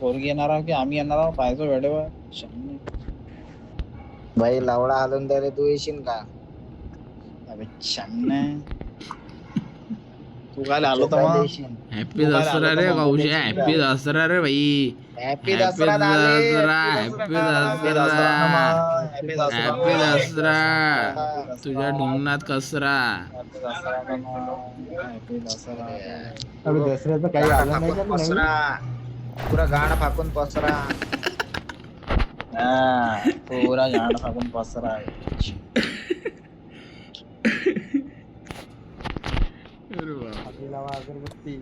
पोरगी येणार आहो की आम्ही येणार आहोत? पाहायचो वेळेवर. भाई लावडा हालून द्या रे तू येशील का? अबे शहाणे. तू काय आलो तर मग? हॅपी दसरा रे बोलायचं हॅपी दसरा रे भाई हॅपी दसरा झाले. दसरा. हॅपी दसरा तुझ्या दसरा. ढोंगणात कसरा दसऱ्याचं काही आलं नाही? फाकून पुरा गाड फाकून पसरा. हा, पुरा झाड टाकून पसरा. आपली लावा अगरबत्ती.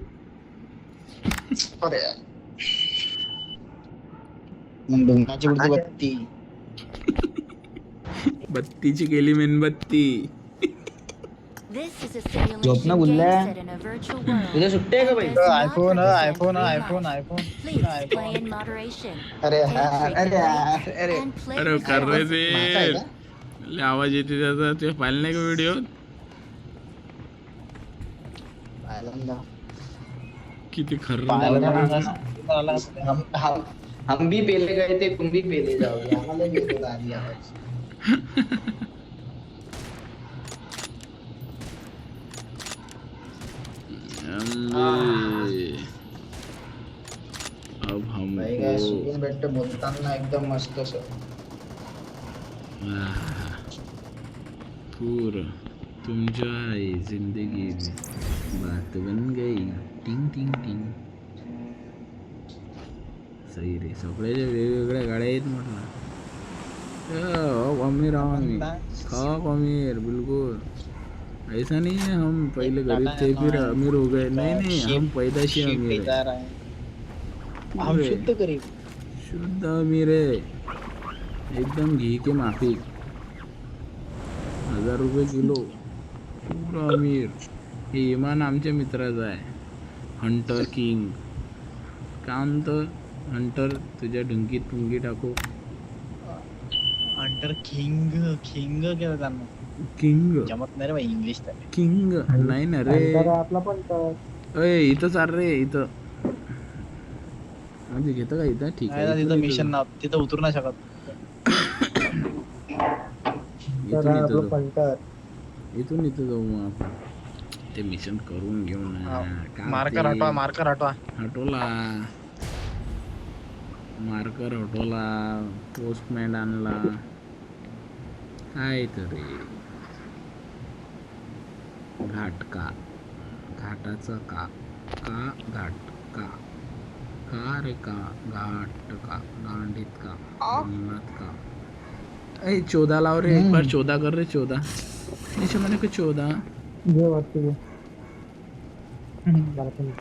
अरे. मग बत्ती. बत्तीची गेली मेणबत्ती. झोप ना गुल्ल्या. तुझ्या सुट्ट्या आहे का बाई iPhone iPhone iPhone iPhone iPhone अरे यार, अरे यार, अरे अरे कर रे ते? लय आवाज येते त्याचा ते पाहिलं नाही का व्हिडिओ पाहिलं किती खरं आला. हम हम हम भी पेले गए थे तुम भी पेले जाओगे आम्हाला येतो आधी आवाज अम्बे. अब सुकून भेटतं बोलताना एकदम मस्त. आह. पूर. जिंदगी में बात बन गई. टिंग टिंग टिंग. सही रे. सगळ्याच्या वेगवेगळ्या गाड्या आहेत म्हटलं. हो अमीर आम्ही खाओ अमीर. बिल्कुल. ऐसा नहीं है हम पहले गरीब थे फिर अमीर हो गए। नहीं नहीं हम पैदाशी शीप अमीर है. हम शुद्ध गरीब। शुद्ध अमीर है। एकदम घी के माफिक हजार रुपये किलो। पूरा अमीर। हे इमान आमच्या मित्राचा आहे। Hunter king. का म्हणतं हंटर तुझ्या ढुंकीत पुंगी टाकू। अंटर किंग किंग केलं त्यांना. किंग. जमत नाही रे भाई इंग्लिश तर. किंग. नाही ना रे. आपला पण अय इथं चाल रे इथं. म्हणजे घेतं का इथं? ठीक आहे तिथं मिशन ना तिथं उतरू नाही शकत. इथून इथं आपलं जाऊ. मग आपण. ते मिशन करून घेऊ ना. का मार्कर हटवा मार्कर हटवा. हटवला. मार्कर हटवला. पोस्टमॅन आणला. काय तरी. घाट का? घाटाचा का? का घाट का? का रे का? घाट का? गांडीत का? जंगलात का? ए चौदा लाव रे. एक बार चौदा कर रे चौदा. ऐसे मैंने को चौदा. घे जरा पण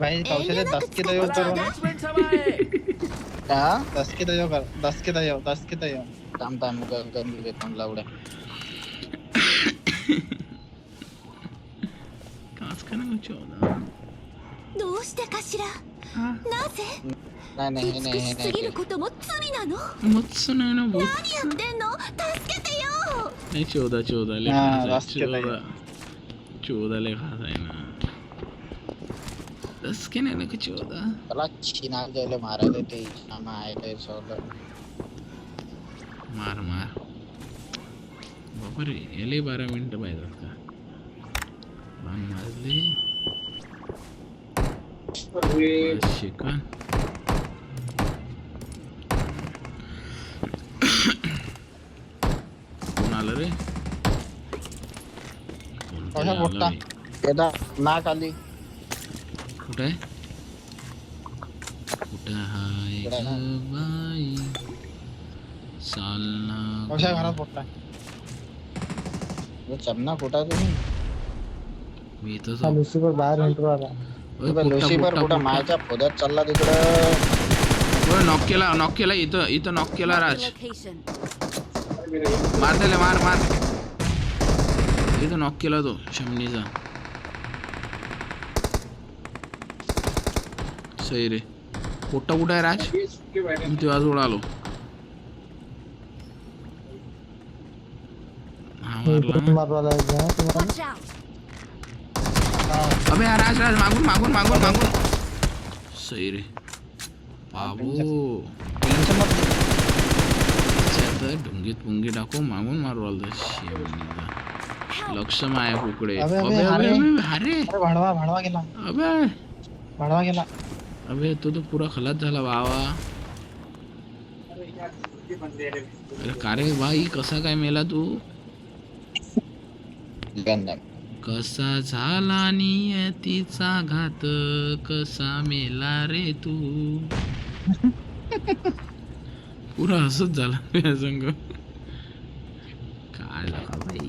भाई कौशल्य दस के दयो करो. ना हा दस के दयो कर. दस के दयो दस के दयो थांब थांब ग- गन देतो लावड्या कास का ना चौदा どうしてかしら हा なぜ नाही नाही हे 美 नाही し हे すぎる नाही ことも罪なの मस्त नाही ना भाऊ 何やってんの助けてよ नाही चौदा चौदा ले हा, खास आहे, दस के चौदा चौदा ले खास आहे ना दस के नाही ना का चौदा त्याला चिनाला जायला मारायला ते आम्हा आहे काय सवलं मार मार बापरे याले बारा मिनिटं पाहिजेत का बाण मारले का कोण आलं रे कोणतरी कशा आलं पोट्टा? बे. त्याला नाक आली कुठे आहे कुठे हाय इकडे ना. ग बाई चालना कशा घरात पोटला हे चमना कुठं आहे तुम्ही मी इथंच आहो. लुसिफर बाहेर एंटर आला लुसिफर कुठं चालला तिकडं? नॉक केला नॉक केला इथं इथं नॉक केला राज. मार त्याला मार मार. इथं नॉक केला तो शमनीचा. सही रे. पोट्टा कुठं आहे राज? जवळ आलो हा मारला ना. मारवाला आहे का तुम्हाला Watch out. अबे हा राज राज मागून मागून मागून मागून. सही रे. बाबू. ढुंगीत पुंगी टाकू मागून मारू आलं शेवणीला लक्ष माया कुकडे. अबे, अबे, अबे अबे अरे. भाडवा भाडवा गेला. अबे. भाडवा गेला. अबे तो तो पुरा खलास झाला बाबा. अरे का रे बाई कसा काय मेला तू? गंदा कसा झाला नियतीचा घात? कसा मेला रे तू? पुरा असंच झाला या संग. काय झाला बाई?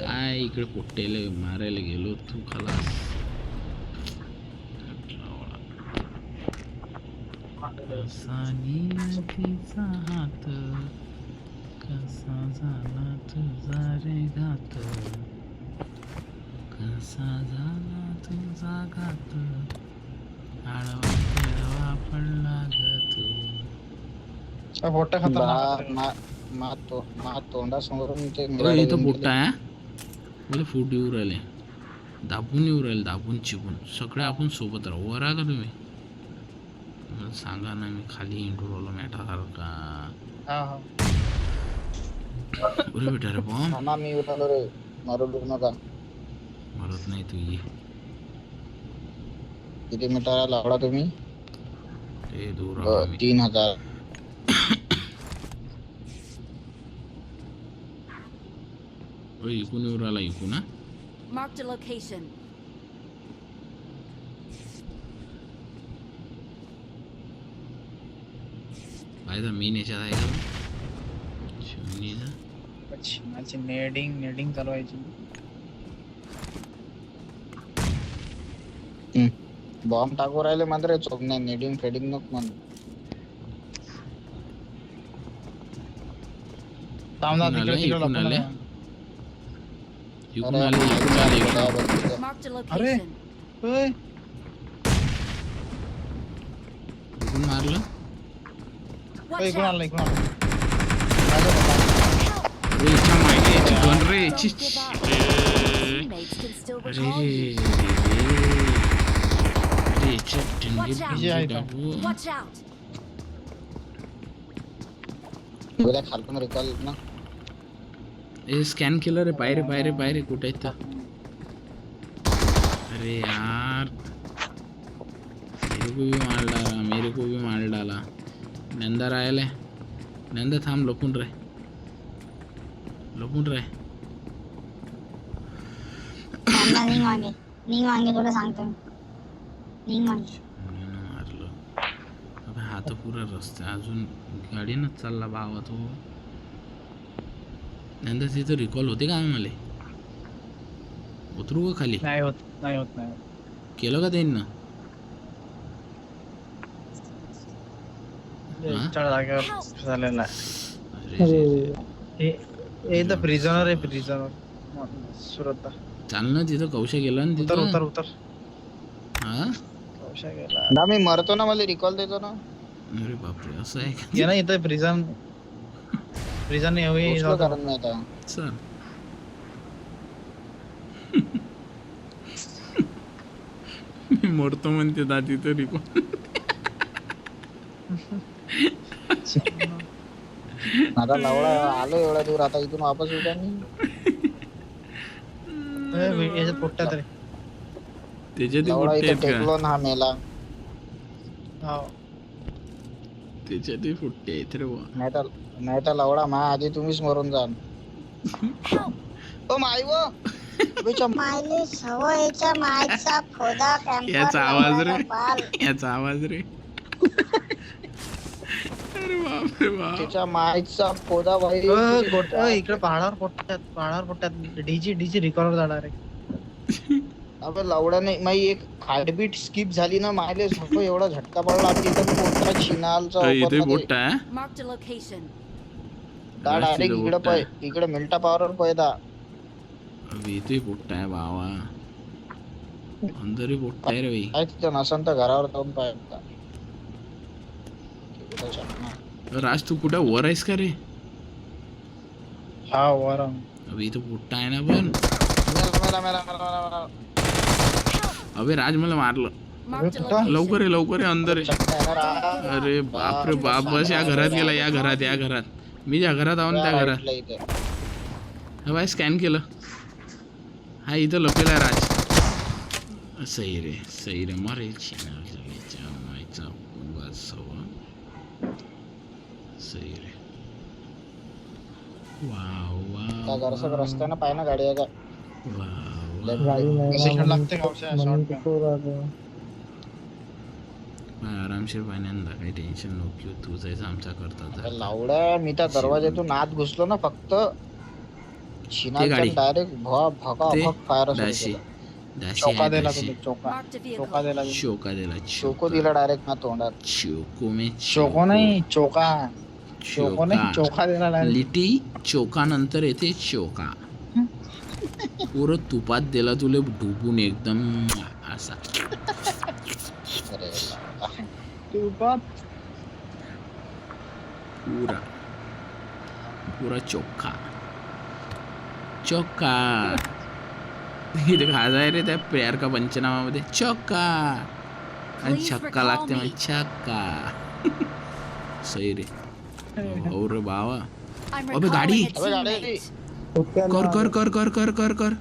काय इकडे पोट्टेले मारायला गेलो तू खलास? कसा नियतीचा हात कसा झाला तुझा रे घात? कसा झाला तुझा घात आडवा तेडवा पडला ग तू पोट्टा खतरनाक मा मा तो मा तोंडासमोरून ते इथं पोट्टा आहे मला फूट येऊ राहिले. दाबून येऊ राहिले दाबून चिपून सगळे आपण सोबत राहू. वर का तुम्ही. मला सांगा ना मी खाली इंडोर राहिलो मॅटासारखा हा हा. अरे बेटा रे बॉम्ब मी उठालो रे मारू नका. मरत नाही तू ये. किती मीटर लावला तुम्ही? ते दूर राहू मी तीन हजार. अरे इकून येऊ राहिला इकून हा? Marked a location. पाहिजे मेन याच्यात आहे का? माझी नेडिंग नेडिंग चालवायची. बॉम्ब टाकू राहिले मात्र चोप नाही नेडिंग फेडिंग नको म्हण थांब ना इकडून तिकडे आले, तिकडे इकडून लपून आले. आहे. इकून आले इकून आले इकडून. Marked a अरे. location. ओय, इकून मारलं ओय, Watch इकडून out. आलं इकडून आलं रे याची Don't give up. Teammates can still अरे recall ray you. Ray Watch out. उद्या खालून रिकॉल ना ए स्कॅन केलं रे पायरे पायरे पायरे कुठे आहेत अरे यार मेरे को भी मार डाला मेरे को भी मार डाला नंदा राहिलाय नंदा थांब लपून रे लपून रे नाही मागे तुला सांगतो मी. मारलं. अबे हा तर पुरा रस्ता अजून गाडीनंच चालला बाबा तो. नंदा तिथं रिकॉल होते का आम्हाला उतरू का खाली? नाही होत नाही होत नाही. केलं का त्यांनी? झालेला तर प्रिझनर आहे प्रिझनर सुरत चाल ना तिथं कौशा गेला ना उतर तिथं उतर उतर. हा? ना मी मरतो ना मला रिकॉल देतो ना. अरे बापरे असं आहे का? ये ना इथं प्रिझन प्रिझन हवी कारण मी आता. चल. मी मरतो म्हणते दादी तरी आता लवडा आलो एवढ्या दूर आता इथून वापस येऊ का मी? याच्यात पोट्ट्या तरी. त्याच्यात फुट्टे इथे आहेत का? टेकलो ना हा मेला. हो. त्याच्यात फुट्टे आहेत रे. नाही तर नाही तर लवडा मा आधी तुम्हीच मरून जाल. ओ माई वो. बिचा मायले सवयच्या मायचा फोदा कॅम्पर याचा आवाज रे. याचा आवाज रे. अ, इकडे पहाडावर पोट्ट्यात पहाडावर पोट्ट्यात डीजी डीजी रिकॉर्डर जाणार आहे. अबे लवड्याने माई एक हार्टबीट स्किप झाली ना मायले झोप एवढा झटका पडला तिथं पोटा चिनालचा अ, इथे. मोठा आहे? Marked a location. का डायरेक्ट तर इकडे मोठा आहे. पै इकडे मिल्टा पावर पैदा अबे इथे पोट्टा आहे बाबा अंदरही पोट्टा आहे रे भाई काय तिथं नसन तर घरावर जाऊन पाहिजे राज तू कुठं वर आहेस का रे? हा वर अबे इथं पोट्टा आहे ना पण. मेला मेला मेला मेला मेला. अबे राज मला मारलं. लवकर आहे लवकर आहे अंदर आहे. अरे बापरे बाप बस या घरात गेला या घरात या घरात. मी ज्या घरात आहो ना त्या घरात. हा बाय स्कॅन केलं. हा इथं लपेला राज. सही रे सही रे. मारे सही रे. वाव वाव रस्त्यानं ना गाडी आहे का? सेकंड लागते का आरामशीर पाण्यानं काही टेन्शन नको तू जायचं आमचा करता जा. लावड्या मी त्या दरवाज्यातून आत घुसलो ना फक्त. डायरेक्ट भवा भका भक फायर चौका दिला चौका. चौका. दिला चोका दिला शोको दिला डायरेक्ट ना तोंडात. चोको में चोको नाही चोका. चोको नाही चोका. दिला. लिटी चोका नंतर येते चोका. पुरं तुपात दिला तुले डुबून एकदम असा. अरे तू बाप. पुरा. पुरा चोखा. खाजा आहे रे त्या प्रेयर का पंचनामामध्ये. चोका आणि छक्का लागते. मग छक्का. सही रे. हो रे बावा. अबे, गाडी. कर कर कर कर कर कर कर.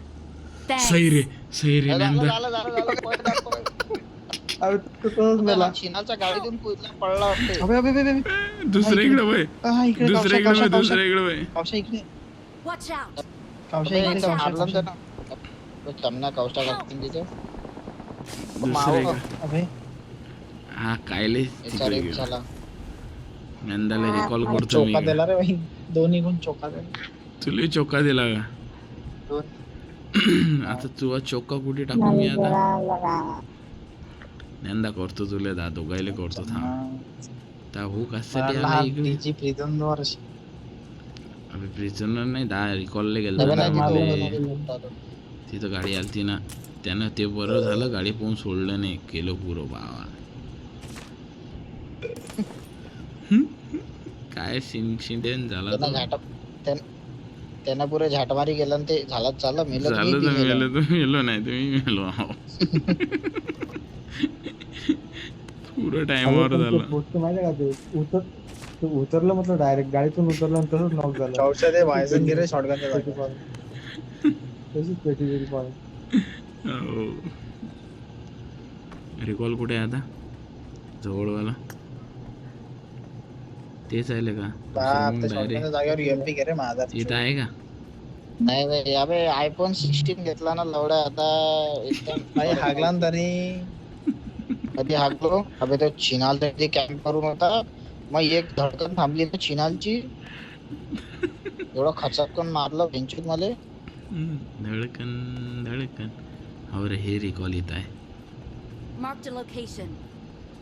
सही रे सही रे नंदा. झालं झालं झालं पळ दाखव. अरे तू तसंच मेला चिनाच्या गाडीतून कुदला पडला वाटते अबे अबे अबे अबे. दुसऱ्या इकडे. वय. हा, इकडे. दुसऱ्या कवशा, इकडे वय कवशा, दुसऱ्या इकडे वय. कवशा इकडे. Watch out. कवशा इकडे. कवशा, कवशा. ना तमना कौशा लागतील तिथे. दुसऱ्या मावं. इकडे. अबे. हा कायले तिकडे गेलो. नंदाला रिकॉल करतो चोका मी दिला रे भाई दोन्ही गुण चोका दिला. तुला चोका दिला का आता तुझा चोका कुठे टाकू मी आता? नंदा करतो तुला दा दोघायला करतो थांब. ता हो कशासाठी आला इकडे? वर्ष. अबे प्रिझनर नाही दा रिकॉलला गेलो तिथे गाडी आलती ना त्यानं ते बरं झालं गाडी पाहून सोडलं नाही. केलं पुरं बावा. काय शिं शिंडेन झाला त्यांना पुरे झाटमारी केलं आणि ते झालं चाललं मेलं झालं तर मेलो. तर मेलो नाही तुम्ही मेलो आहो. पुरं टाइमवर झालं. गोष्ट माहिती का ते? उतर ते उतरलं म्हटलं डायरेक्ट गाडीतून उतरलं आणि तसंच नॉक झालं. कवशा ते बायसन गिरे शॉटगन. तशीच पेटी पेटी पाडून. रिकॉल कुठे आहे आता? जवळवाला. तेच आहे का जागेवर युएमपी घे रे माझा इथं आहे का? नाही नाही अबे आयफोन सिक्स्टीन घेतला ना लवड्या आता एकदम भाई हागला ना तरी. कधी हागलो? अबे तो चिनाल तरी कॅम्प करून होता. मग एक धडकन थांबली ना चिनालची. एवढं खचकन मारलं बेंचूत मला हम्म, धडकन धडकन. और हे रिकॉल येत आहे. Marked a location.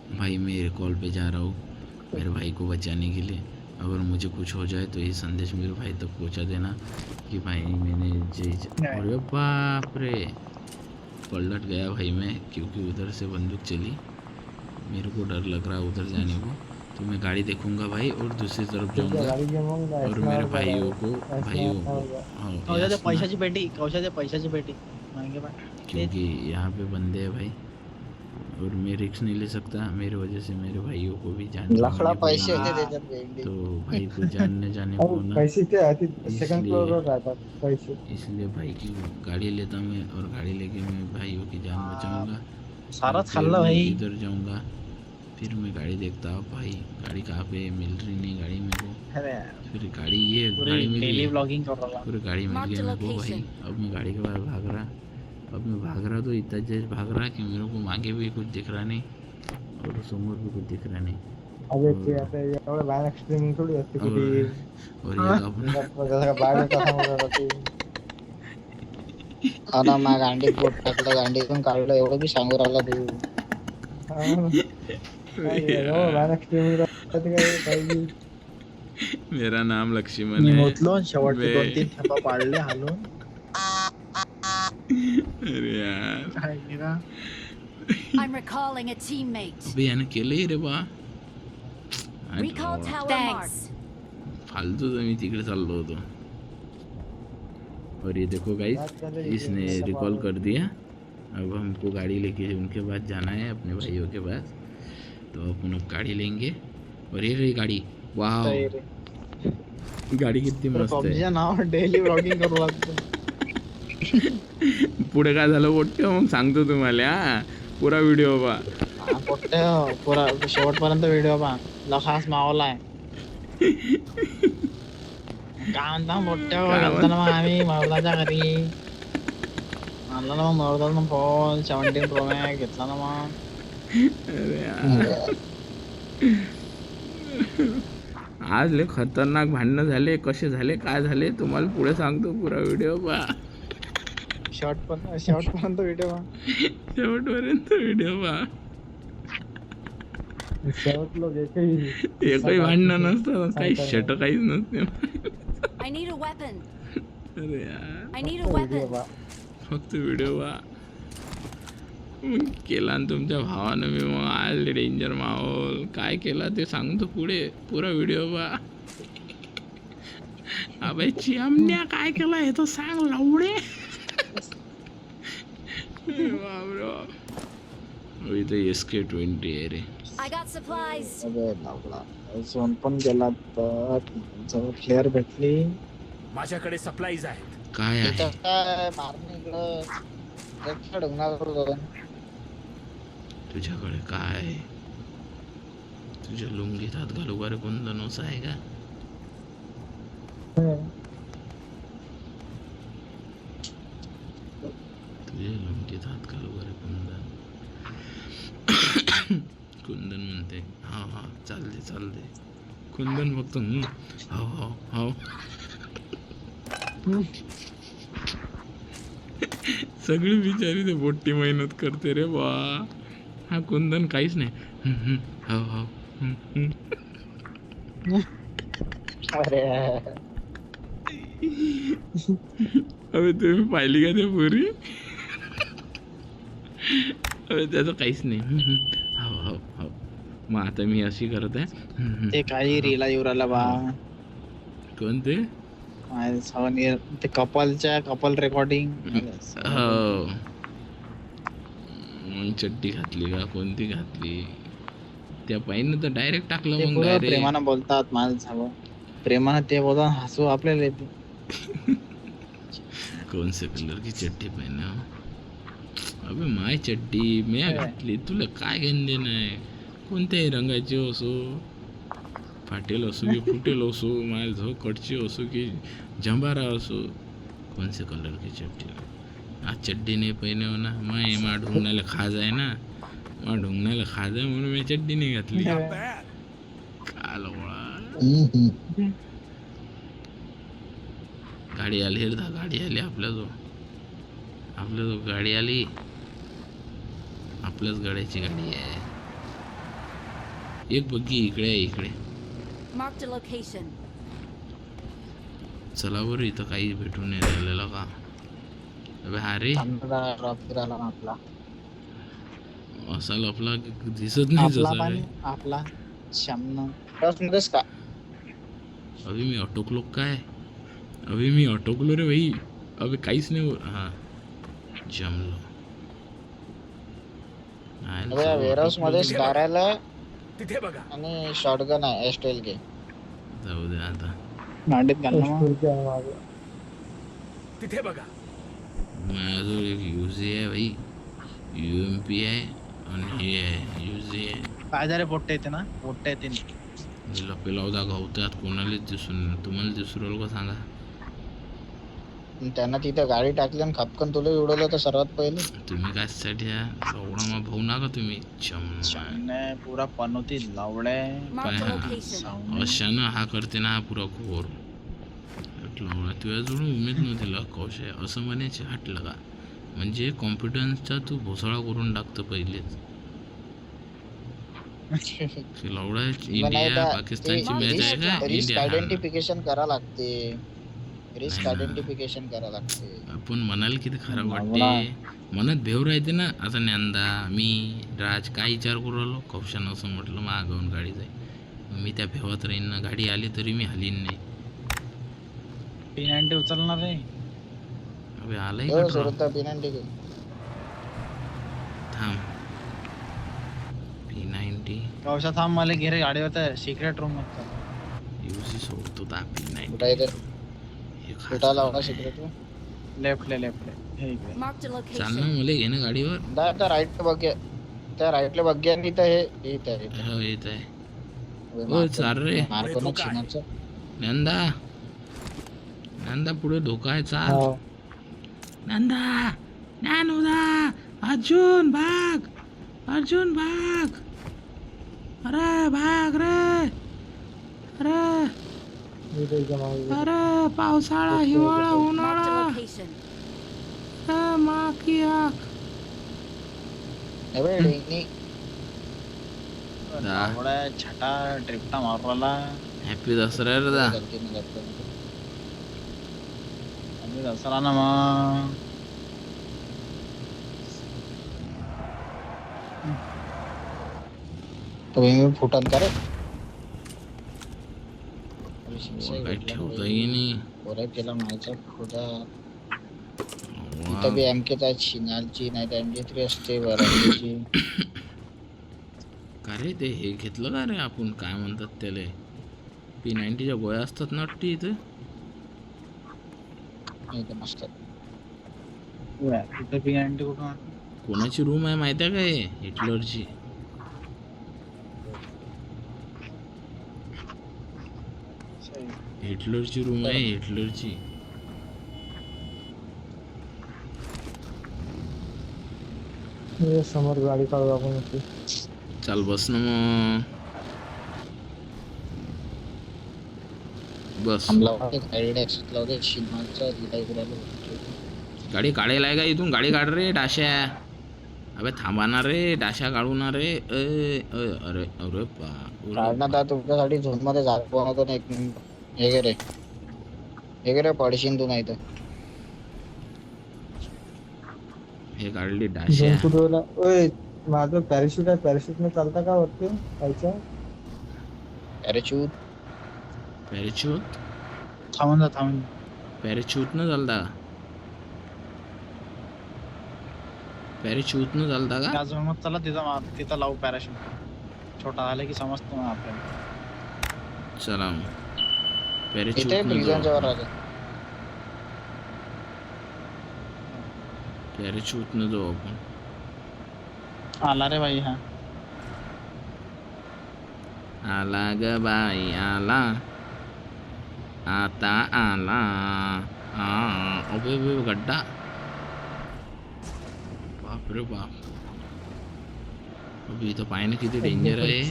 भाई मैं रिकॉल पे जा रहा हूँ. मेरे भाई को बचाने के लिए। अगर मुझे कुछ हो जाए तो ये संदेश मेरे भाई तक पहुँचा देना कि भाई मैंने जे अरे बाप रे। पलट गया भाई मैं क्योंकि उधर से बंदूक चली। मेरे को डर लग रहा है उधर जाने को। तो मैं गाड़ी देखूँगा भाई और दूसरी तरफ़ जाऊँगा। और मेरे भाइयों को भाइयों को. हाँ, कवशाच्या यासना, पैशाची पेटी कवशाच्या पैशाची पेटी मागे बा क्योंकि यहाँ पे बंदे है भाई। और मैं रिक्स नहीं ले सकता मेरे वजह से मेरे भाइयों को भी जान लफडा पैसे हा. होते त्याच्यात तो भाई को जानने जाने को ना। पैसे ते आहे सेकंड इसलिए- फ्लोअरवर राहतात पैसे। इसलिए भाई की गाड़ी लेता मैं और गाड़ी लेके मैं भाइयों की जान बचाऊँगा। सारा मैं भाई। इधर जाऊँगा फिर मैं गाड़ी देखता हूँ भाई गाड़ी कहाँ पे मिल रही नहीं गाड़ी मेरे को। फिर गाड़ी ये गाड़ी मिल डेली गई। ब्लॉगिंग कर रहा पूरी गाड़ी मिल गई मेरे को भाई। अब मैं गाड़ी के बाद भाग रहा। अब मैं भाग रहा तो इतना तेज भाग रहा कि मेरे को आगे भी कुछ दिख रहा नहीं और समोर भी कुछ दिख रहा नहीं। अबे ते आता एवढं भयानक स्ट्रीमिंग थोडी असते कुठे और ये अपना जसं का बायोडाटा सांगत होता ते हा ना मा गांडीत बोट टाकलं गांडीतून काढलं एवढं बी सांगू राहिला तू भयानक स्ट्रीमिंग पाहिजे मेरा नाम लक्ष्मण मी है। मोतलो शेवटचे बे. दोन तीन थेपा पाडले हालून। अरे यार I'm recalling a teammate. अबे यानं केलंय रे बा Recall tower Thanks. फालतू तर मी तिकडे चाललो होतो और ये देखो गाइस इसने रिकॉल कर दिया अब हमको गाड़ी लेके उनके पास जाना है अपने भाइयों के पास तो अपन अब गाड़ी लेंगे और ये रही गाड़ी वाह गाडी किती मस्त है नाव डेली ब्लॉगिंग करू लागतो पुढे काय झालं? मोठे मग सांगतो तुम्हाला हा. पुरा व्हिडिओ बा. हा, पोट्टे पुरा शेवटपर्यंत व्हिडिओ पहा लखास मावलाय काय म्हणता मोठ्या काय गेलतो ना मग आम्ही मर्दाच्या घरी. आणला ना मग मर्दाचा फोन सेव्हन्टीन प्रो मॅक्स घेतला ना मग. आज लय खतरनाक भांडणं झाले कसे झाले काय झाले तुम्हाला पुढे सांगतो पुरा व्हिडिओ बा. शॉर्ट पण शेवटपर्यंत व्हिडिओ पहा. शेवटपर्यंत व्हिडिओ बा शेवट लोक एकही एकही भांडणं नसतं काही शट काहीच नसते. I need a weapon. अरे यार. I need a weapon. फक्त व्हिडिओ बा मग केला ना तुमच्या भावानं मी मग आज डेंजर माहोल. काय केला ते सांगतो पुढे. पुरा व्हिडिओ बा अबे चिमण्या काय केलं हे तर सांग लवडे. इथं एस के ट्वेंटी आहे रे. I got supplies. अबे लावला. झोन पण गेला तर जवळ फ्लेअर भेटली. माझ्याकडे सप्लाईज आहेत. काय आहे? काय मारून इकडं? एक तुझ्याकडे काय? आहे? तुझ्या लुंगीत हात घालू का रे? कोणतं नोसा आहे का तुझ्या लुंगीत हात घालू का रे कुंदन कुंदन म्हणते चालते चालते कुंदन फक्त हम्म, हो हो हो सगळी बिचारी ते मोठी मेहनत करते रे बा. हा कुंदन काहीच नाही. हो हो. अरे. अबे तुम्ही पाहिली का ते पुरी? अबे त्याचं काहीच नाही हम्म, हम्म. हो हो हो मग आता मी अशी करत आहे. ते काही रीला येऊ राहिला बा. कोणते? सावनी ते कपलच्या कपल रेकॉर्डिंग हो. मग चड्डी घातली का? कोणती घातली? त्या पाहिजे तर डायरेक्ट टाकलं ते मग प्रेमानं बोलतात माझं झालं प्रेमानं ते बोलतात हसू आपल्याला येते कौन से कलर की चड्डी पहने अबे माय चड्डी मी घातली. तुला काय घेणं देणं आहे? कोणत्याही रंगाची असो फाटेल असो की फुटेल असो माय झो कटची असो की जंबारा असो कौन से कलर की चड्डी आज चड्डी नाही पहने हो ना मैं मा ढूंढण्याला खाज आहे ना. मा ढूंढण्याला खाज आहे म्हणून मी चड्डी नाही घातली काल गाडी आली रे दा गाडी आली आपल्याजवळ. आपल्याजवळ गाडी आली. आपल्याच गाड्याची गाडी आहे. एक बग्गी इकडे आहे इकडे. चला बरं इथं काही भेटून नाही राहिलेलं का? अबे हा रे आपला. असा लपला दिसत नाही आपला जसा पण रे आपला. श्यामनं. मध्येच का? अभि मी अटकलो काय? अभि मी अटकलो रे भाई. अबे काहीच नाही हो- हा. जमलो. वेअरहाऊसमध्ये स्टार आला तिथे बघा. आणि शॉटगन आहे एस्टेल के जाऊ दे आता. मांडीत घाल ना मग. तिथे बघा. माझं एक युझी आहे भाई. यू एम पी आहे आणि हे आहे युझी आहे काय झाले पोट्टे येते ना? पोट्टे येते लपे लावदा गवतात कोणालाच दिसून नाही. तुम्हाला दिसू राहिलं का सांगा? त्यांना तिथं गाडी टाकली आणि खपकन तुला उडवलं तर सर्वात पहिले. तुम्ही काय साठी एवढा मग भाऊ नका तुम्ही. चम शाने पुरा पनवती Lawade Marked a Bye. location. अशानं हा करते ना हा पुरा घोर म्हटलं तुझ्याजवळ उमेद नव्हती ला कौश आहे असं म्हणायचे हटलं का म्हणजे कॉन्फिडन्सचा तू भोसळा करून टाकतो पहिलेच. लवडा इंडिया पाकिस्तानची मॅच आहे का? इंडिया. आयडेंटिफिकेशन करा लागते. रिस्क. आयडेंटिफिकेशन करा लागते. आपण म्हणाल किती खराब मला- वाटते. मनात भेव राहते ना. आता ज्ञानदा मी राज काय विचार करू राहिलो? कौशानं असं म्हटलं मागवून गाडी जाईल. मी त्या भेवात राहीन ना. गाडी आली तरी मी हलीन नाही. नाईन्टी उचलणार रे अबे आलाय हो का drop? सोडता पिनांटी थांब. पी नाईन्टी कवशा थांब मला घे रे गाडीवर तर सिक्रेट रूममध्ये युसी सोडतो ता पी नाईन्टी आहे हे कुठं लावला खायचं. सिक्रेट लेफ्ट ले लेफ्ट ले. हे इकडे. Marked a चाल ना location. मुले घे ना गाडीवर. दा त्या राईट बघ्या. त्या राईटला बघ्या आणि इथं हे हे इथं आहे इथं. हो येत आहे. हे ओ, मार्क- चाल रे. मार्क ना चिनाचं. नंदा. नंदा पुढे धोका आहे चाल. हो. नंदा. ज्ञानोदा. अर्जुन भाग. अर्जुन भाग. अरे भाग रे. अरे मी त्याच्यामागे गेलो. अरे पावसाळा हिवाळा उन्हाळा. मा की. आवडा छटा ड्रिफ्टा मारवाला हॅपी दसरा रे दा. दसरा ना मग. तुम्ही मी फुटन का रे? ठेवता केला फुटा वा. इथं बी शिनालची नाही तर थ्री असते वरांडीची का रे ते हे घेतलं का रे आपण? काय म्हणतात त्याला? पी नाईन्टीच्या गोळ्या असतात ना वाटते इथे? पी नाईन्टी कुठून आणली? कोणाची रूम आहे माहिती आहे का हे? हिटलरची हिटलरची रूम आहे हिटलरची हे समोर गाडी काढू आपण. चाल बस ना मग बस गाडी काढायला आहे का इथून गाडी काढ रे डाशा अबे थांबा ना रे डाशा काढू ना रे अरे अरे बा काढण्यात आता तुमच्यासाठी झोनमध्ये ना एक मिनिट हे गे रे हे गे रे पडशील तू नाही तर हे काढली डाशा फुटवाला ओय माझं पॅराशूट आहे. पॅराशूट न चालता का वरती? खायच्या पॅरेच्यूट पॅरेच्यूट थांबून जा थांबून जा. पॅरेच्यूट न चालता पॅरेच्यूट न चालता का? त्या झोनमध्ये चला तिथं मार तिथं लावू पॅराशूट छोटा झाला की समजतो मग आपल्याला. चला मग. न वर राहते. पॅरेच्यूट न जाऊ आपण. आला रे बाई हा. आला ग बाई आला. आता आला. हा अबे अबे गड्डा. बाप रे बाप. अबे इथं पाहिजे किती डेंजर आहे.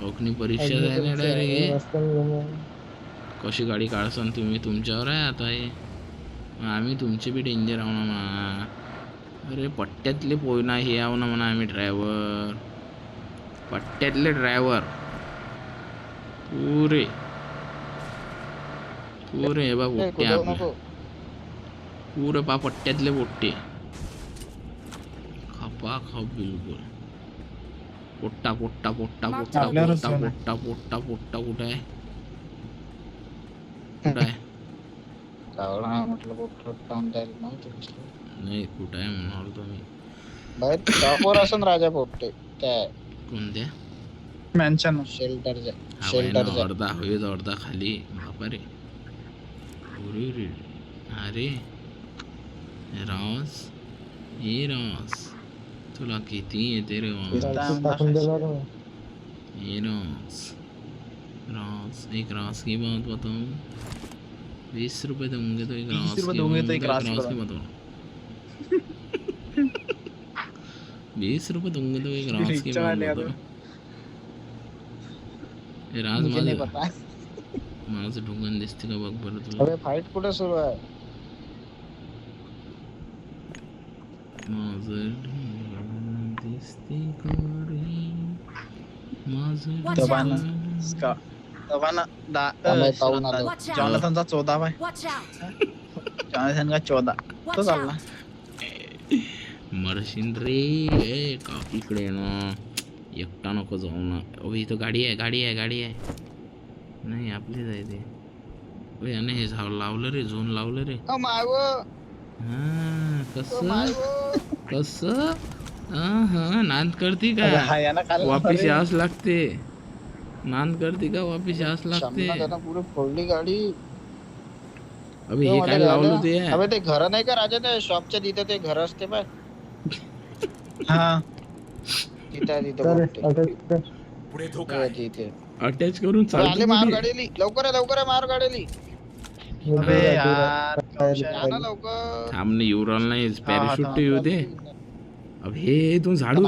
अग्नी परीक्षा द्यायला डायरेक्ट कशी गाडी काढसान तुम्ही तुमच्यावर आहे आता हे? आम्ही तुमचे बी डेंजर आहो ना म्हणा अरे पट्ट्यातले पोयना हे आहो ना म्हणा आम्ही ड्रायव्हर पट्ट्यातले ड्रायव्हर पुरे. पुरे हे बा पोट्टे आपले. नको. पुरे पा पट्ट्यातले पोट्टे. खपा खप बिलकुल. पोट्टा पोट्टा पोट्टा पोट्टा पोट्टा. पोट्टा पोट्टा पोट्टा कुठं आहे? कुठं आहे? कावळा म्हटलं पोट टाऊन द्यायला नव्हतं दिसलं. नाही कुठं आहे म्हणाल तुम्ही. बाहेर टॉपवर असून राजा पोपटे त्या कोणत्या? मॅन्शन शेल्टरच्या हा बाई ना, शेल्टरच्या. अर्धा हवेत अर्धा खाली. बापा रे अरे रे अरे. रास हे रास तुला किती येते रे वास टाकून दिलं रे. ये रास रास एक रास की बात बताऊं बीस रुपए दूंगे तो एक 20 रास रुपए की दूंगे तो बात- एक रास की की बात। बताऊं बीस रुपए दूंगे तो एक रास की बात बताऊं राज मुझे माझं ढुंगण दिसते का बघ बरं तुला अबे फाईट कुठे सुरू आहे माझं ढुंगण दिसते का रे माझं. ढुंगण- चौदा बाय. चौदा. तो चालला. मरशील रे ए, का इकडे ये ना. एकटा नको जाऊ ना. अहो इथं गाडी आहे गाडी आहे गाडी आहे. नाही आपली जाय ते. याने हे झाड लावलं रे झोन लावलं रे. अ, हा कसं? कसं? हा हा नांद करते अबे का हा यानं काल वापिस यावंच लागते. नांद करते का वापिस यावंच लागते। पुरी फोडली गाडी। अबे हे काय लावलं. ते अबे ते घर नाही का राजा ते शॉपच्या तिथे ते घर असते पाय हा। तिथे तिथे. पुढे धोका ते आहे तिथे अटॅच करून आले मार गाडीली लवकर लवकर आहे मार गाडीली अबे. यार लवकर। थांबणे युरॉल नाही पॅराशूट हा, ठेवू दे। अबे हे तू झाडू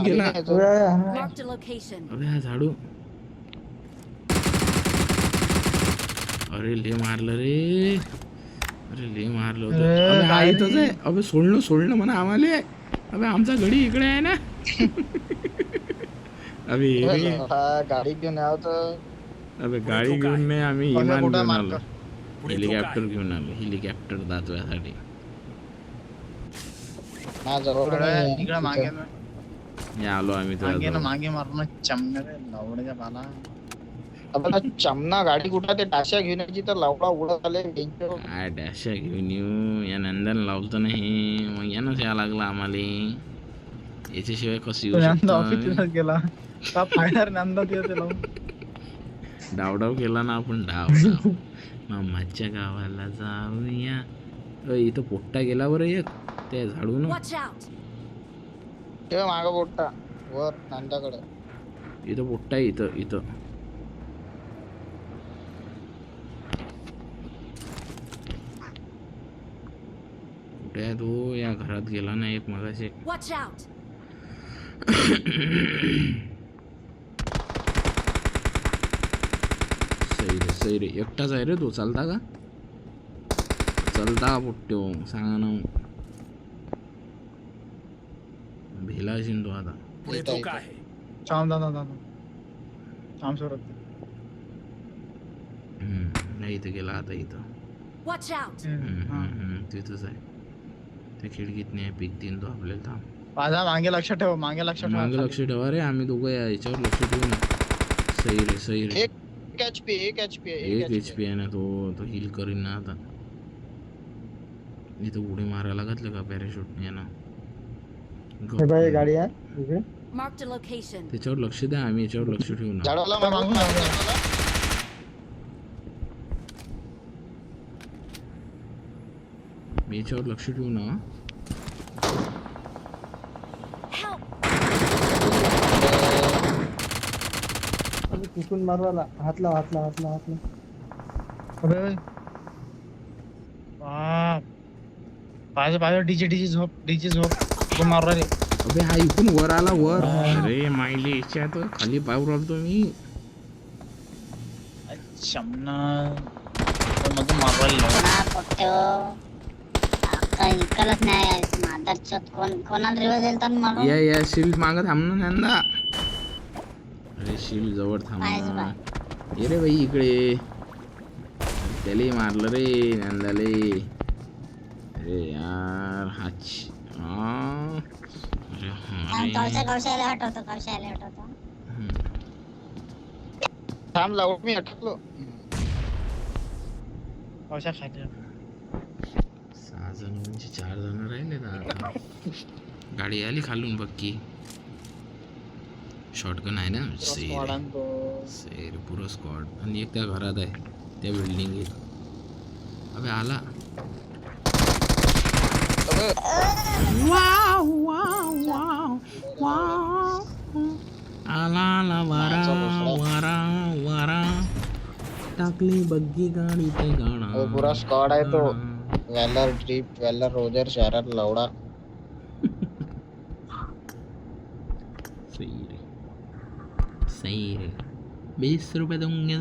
location. अबे हा झाडू। अरे ले मारलं रे. अरे ले मारलं होतं. हा गाडी. इथंच आहे. अबे सोडलं सोडलं म्हणा आम्हाला. अबे आमचा गडी इकडे आहे ना. अबे गाडी घेऊन अबे गाडी घेऊन नाही आम्ही कुठं घेऊन आलो. हेलिकॉप्टर घेऊन आलो हेलिकॉप्टर हे आलो आम्ही मागे मारून चमने रे लावण्याच्या बाला अबे, ना चमना गाडी कुठं ते टाशा घेऊन यायची तर लावडा उडत आले. काय डॅशा घेऊन येऊ? या नंदन लावतो नाही. मग यानंच या लागला आम्हाला. याच्याशिवाय कसं येऊ नंदा शकतो? गेला. का फायदा रे नंदा तिथे लावून? डावडाव केला ना आपण डाव डाव मामाच्या गावाला जाऊया. इथं पोट्टा गेला बरं एक. त्या झाडून! ते मागं बोटा वर नांदाकडे. इथं पोट्टा इथं इथं. कुठे आहे तो? या घरात गेला ना एक मगाशी! सही रे सही रे एकटाच आहे रे तो? चालता का? चालता पोट्ट्यो. सांगा ना. भेला असेल तो आता थांब थांब थांब थांब हम्म, नाही इथं गेला आता इथं. Watch out! हम्म, हा. हम्म, हम्म, तिथंच आहे. त्या खिडकीत नाही पीक तीन तो आपल्याला थांब. माझा मागे लक्ष ठेव मागे लक्ष ठेव. मागे लक्ष ठेवा रे आम्ही दोघं या याच्यावर लक्ष ठेवू ना सही रे सही रे. एक एच पी एक एच पी एक एच पी आहे ना तो तो हिल करीन ना आता. इथं उडी मारायला घातलं का पॅराशूट ना हे बाई गाडी आहे. त्याच्यावर लक्ष द्या आम्ही याच्यावर लक्ष ठेवू ना झाडाला मागून मागून मागून. झाडाला. मी याच्यावर लक्ष ठेवू ना तिकून मारवाला. हात लाव हात लाव हात लाव हात लाव. अबे बाप. पाहिजे पाहिजे डीजे डीजे झोप डीजे झोप. रे. अबे हा इथून वर आला वर. अरे मायले याच्यात खाली पाहू राहिलो मी. शमना मधून मारू कोण कोणाला येईल तर या या शिल्ड मागं थांब नंदा. अरे शिल्ड जवळ थांब पाहिजे ना. ये रे बाई इकडे. त्याला मारलं रे नंदाले. अरे यार हाच. हा. अरे हा रे. कवशा कवशाला हटवतो कवशाला हटवतो. हम्म. थांब लावून मी अटकलो कशा खाली. सहा जण म्हणजे चार जण राहिले ना आता गाडी आली खालून बघ की शॉटगन आहे ना? सेर सेर पुरं स्क्वॉड आणि एक त्या घरात आहे. त्या बिल्डिंगीत अबे आला. अबे, आला आला वारा वारा वारा. टाकली बग्गी गाडी ते गाणं. पुरा स्क्वॉड आहे तो. वेलर ड्रीप वेलर रोजर शहरात लवडा सही रे सही रे बीस रुपए दूंगे